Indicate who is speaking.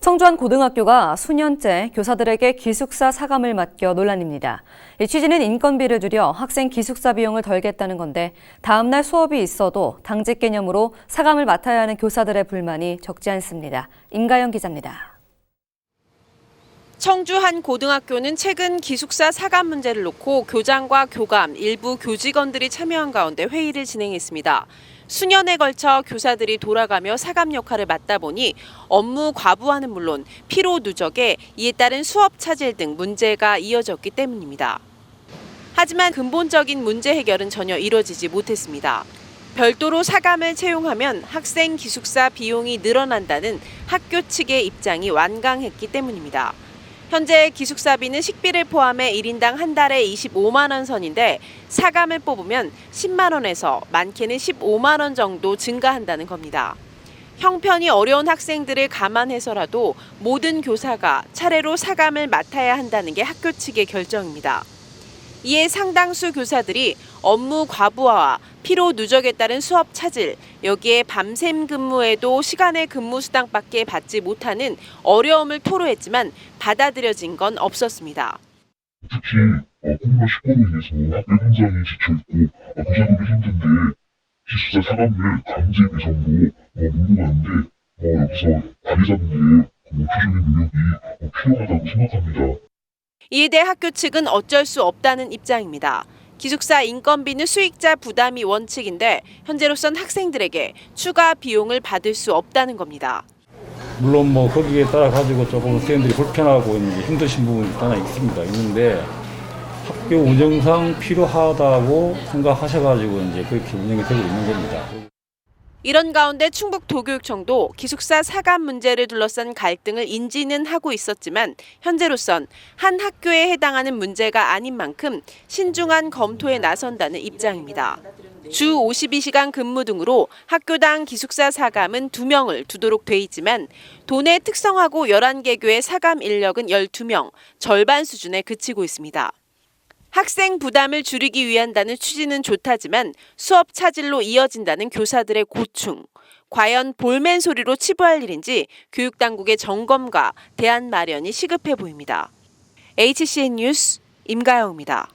Speaker 1: 청주한 고등학교가 수년째 교사들에게 기숙사 사감을 맡겨 논란입니다. 이 취지는 인건비를 줄여 학생 기숙사 비용을 덜겠다는 건데 다음 날 수업이 있어도 당직 개념으로 사감을 맡아야 하는 교사들의 불만이 적지 않습니다. 임가영 기자입니다.
Speaker 2: 청주 한 고등학교는 최근 기숙사 사감 문제를 놓고 교장과 교감, 일부 교직원들이 참여한 가운데 회의를 진행했습니다. 수년에 걸쳐 교사들이 돌아가며 사감 역할을 맡다 보니 업무 과부하는 물론 피로 누적에 이에 따른 수업 차질 등 문제가 이어졌기 때문입니다. 하지만 근본적인 문제 해결은 전혀 이뤄지지 못했습니다. 별도로 사감을 채용하면 학생 기숙사 비용이 늘어난다는 학교 측의 입장이 완강했기 때문입니다. 현재 기숙사비는 식비를 포함해 1인당 한 달에 25만 원 선인데 사감을 뽑으면 10만 원에서 많게는 15만 원 정도 증가한다는 겁니다. 형편이 어려운 학생들을 감안해서라도 모든 교사가 차례로 사감을 맡아야 한다는 게 학교 측의 결정입니다. 이에 상당수 교사들이 업무 과부하와 피로 누적에 따른 수업 차질, 여기에 밤샘 근무에도 시간의 근무 수당밖에 받지 못하는 어려움을 토로했지만 받아들여진 건 없었습니다.
Speaker 3: 특히 어, 코로나 19로 인해서 학교 현장이 지쳐있고 어, 교사들이 힘든데 기숙사 사감을 강제 배정으로 어, 문구가는데 어, 여기서 게 어, 최종의 노력이 어, 필요하다고 생각합니다.
Speaker 2: 이에 대해 학교 측은 어쩔 수 없다는 입장입니다. 기숙사 인건비는 수익자 부담이 원칙인데 현재로선 학생들에게 추가 비용을 받을 수 없다는 겁니다.
Speaker 4: 물론 뭐 거기에 따라 가지고 조금 선생님들이 불편하고 힘드신 부분이 하나 있습니다. 있는데 학교 운영상 필요하다고 생각하셔가지고 이제 그렇게 운영이 되고 있는 겁니다.
Speaker 2: 이런 가운데 충북 도교육청도 기숙사 사감 문제를 둘러싼 갈등을 인지는 하고 있었지만 현재로선 한 학교에 해당하는 문제가 아닌 만큼 신중한 검토에 나선다는 입장입니다. 주 52시간 근무 등으로 학교당 기숙사 사감은 2명을 두도록 돼 있지만 도내 특성하고 11개 교의 사감 인력은 12명, 절반 수준에 그치고 있습니다. 학생 부담을 줄이기 위한다는 취지는 좋다지만 수업 차질로 이어진다는 교사들의 고충. 과연 볼멘 소리로 치부할 일인지 교육당국의 점검과 대안 마련이 시급해 보입니다. HCN 뉴스 임가영입니다.